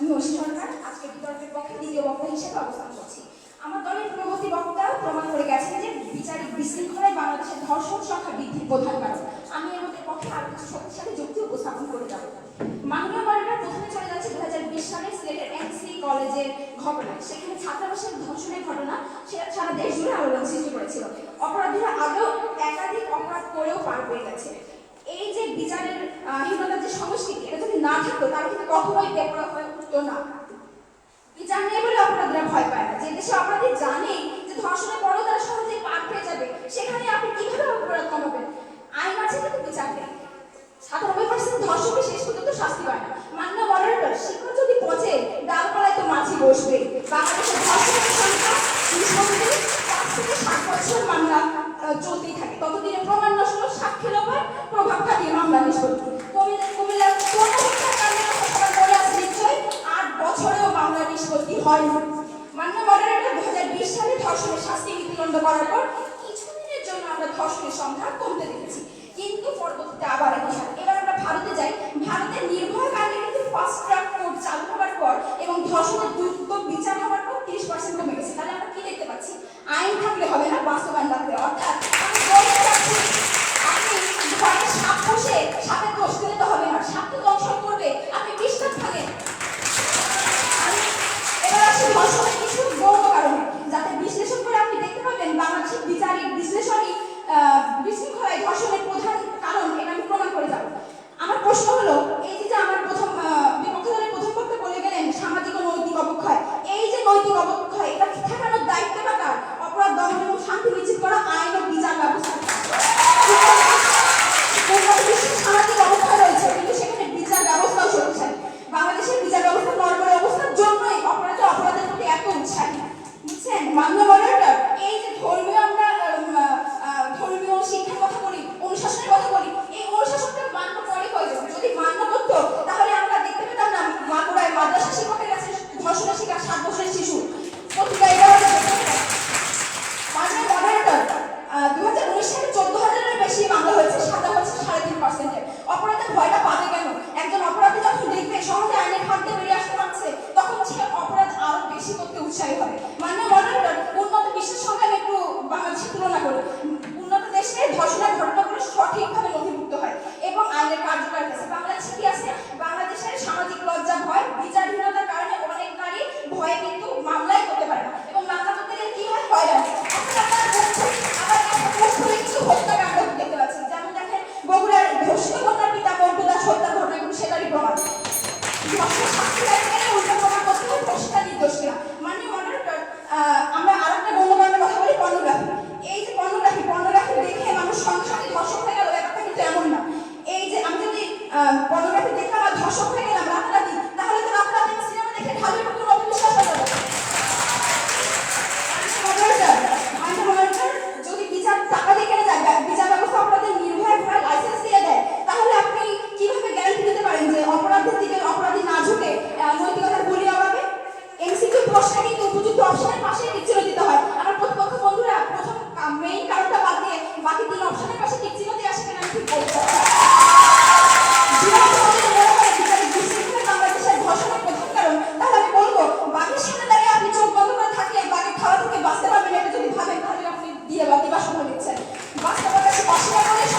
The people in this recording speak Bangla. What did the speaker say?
আমি অসীম সরকার, আজকে বিতর্কের পক্ষে দ্বিতীয় বক্তা হিসেবে অবস্থান করছি। আমার দলের পূর্ববর্তী বক্তা প্রমাণ করে গেছেন যে বিচারিক বিশৃঙ্খলায় বাংলাদেশের ধর্ষণ সংখ্যা বৃদ্ধির প্রধান কারণ। আমি এর পক্ষে আরও কিছু শক্তিশালী যুক্তি উপস্থাপন করে যাব। মাননীয় মডেলটা প্রথমে চলে যাচ্ছে দু হাজার বিশ সালে সিলেটের এনসি কলেজের ঘটনায়। সেখানে ছাত্রাবাসের ধর্ষণের ঘটনা সারা দেশ জুড়ে আলোড়ন সৃষ্টি করেছিল। অপরাধীরা আগেও একাধিক অপরাধ করেও পার পেয়ে গেছে। এই যে বিচারের হীনতার যে সংস্কৃতি, এটা যদি না থাকতো, তাহলে কিন্তু কখনোই বেপরা হয়ে উঠতো না। বিচার নেই বলে অপরাধীরা ভয় পায় না। যে দেশে অপরাধী জানে যে ধর্ষণের পরেও তারা সহজে পার পেয়ে যাবে, সেখানে আপনি কীভাবে অপরাধ কমাবেন আইন আছে কিন্তু বিচার নেই। সাতানব্বই পার্সেন্ট ধর্ষকের শেষ পর্যন্ত শাস্তি পায় না। মান্য মডারেটর শিক্ষা যদি পচে, ডালপালায় তো মাছি বসবে। বাংলাদেশের ধর্ষণের সংখ্যা পাঁচ থেকে সাত বছর মামলা চলতেই থাকে। ততদিনে প্রমাণ নষ্ট সাক্ষী লোপার প্রভাব খাটিয়ে মামলা নিষ্পত্তি। মান্য মডারেটর দু হাজার বিশ সালে ধর্ষণের শাস্তি নীতিদণ্ড করার পর কিছুদিনের জন্য আমরা ধর্ষণের সংখ্যা কমতে দেখেছি। কিন্তু পরবর্তীতে আবার। এবার আমরা ভারতে যাই। ভারতের নির্ভয়া কাণ্ডে কিন্তু ফাস্ট ট্র্যাক কোর্ট চালু হওয়ার পর এবং ধর্ষণের দ্রুত বিচার হওয়ার পর তিরিশ পার্সেন্ট কমে গেছে। তাহলে আমরা কি দেখতে পাচ্ছি? আইন থাকলে হবে না, বাস্তবায়ন থাকলে অর্থাৎ আমি বলতে চাচ্ছি আপনি ঘরে সাপ বসে সাপের দোষ দিলে তো হবে না সাপ তো দংশন করবে আপনি বিশ্বাস থাকেন আমি এবার আসি ধর্ষণের কিছু গৌণ কারণে যাতে বিশ্লেষণ করে আপনি দেখতে পাবেন বাংলাদেশের বিচারিক বিশ্লেষণী আহ, বিশৃঙ্খলায় ধর্ষণের প্রধান কারণ এটা আমি প্রমাণ করে যাব আমার প্রশ্ন হলো এই যে যে আমার প্রথম আহ, বিপক্ষ দলের প্রথম পক্ষে বলে গেলেন সামাজিক ও নৈতিক অবক্ষয় এই যে নৈতিক অবক্ষয় এটা ঠেকানোর দায়িত্বটা কার অপরাধ দমন এবং শান্তি নিশ্চিত করা আইন ও বিচার ব্যবস্থা বাংলাদেশের সামাজিক অবক্ষয় রয়েছে কিন্তু সেখানে বিচার ব্যবস্থাও শক্তিশালী বাংলাদেশের বিচার ব্যবস্থা নরবরে অবস্থার জন্যই অপরাধী অপরাধের প্রতি এত উৎসাহী বুঝছেন মান্য মডারেটর এই ধর্মীয় আমরা ধর্মীয় এই যদি তাহলে আমরা না সাত বছরের শিশু। পত্রিকা এগারো মাননীয় মডারেটর দু হাজার উনিশ সালে চোদ্দ হাজারের বেশি মামলা হয়েছে সাদা হচ্ছে সাড়ে তিন পার্সেন্টের অপরাধের ভয়টা পাবে কেন একজন অপরাধী যখন দেখবে সহজে আইনের হাত দিয়ে বেরিয়ে আসতে পারছে তখন সে অপরাধ আরও বেশি করতে উৎসাহী হবে মাননীয় মডারেটর উন্নত বিশ্বের সঙ্গে আমি একটু বাংলাদেশের তুলনা করি উন্নত দেশে ধর্ষণের ঘটনাগুলো সঠিকভাবে নথিভুক্ত হয় এবং আইনের কার্যকর আছে বাংলাদেশে কি আছে বাংলাদেশের সামাজিক লজ্জা ভয় বিচারহীনতার কারণে অনেক নারী ভয়ে কিন্তু মামলাই করতে পারে না এবং মামলা করতে গেলে কি হয় হয়রানি এখন আপনারা দেখছেন, আবার একটা পোস্ট হলে কিছু হত্যাকাণ্ড দেখতে পাচ্ছেন যেমন দেখেন বগুড়ার ধর্ষিত কন্যার পিতা মন্টু দাস হত্যার ঘটনা কিন্তু সেটারই প্রমাণ ধর্ষণের শাস্তি চাইতে গেলে উল্টো প্রমাণ করতে হয় ধর্ষিতা নির্দোষ কিনা মাননীয় মডারেটর আমরা আর একটা অস্বীকার করে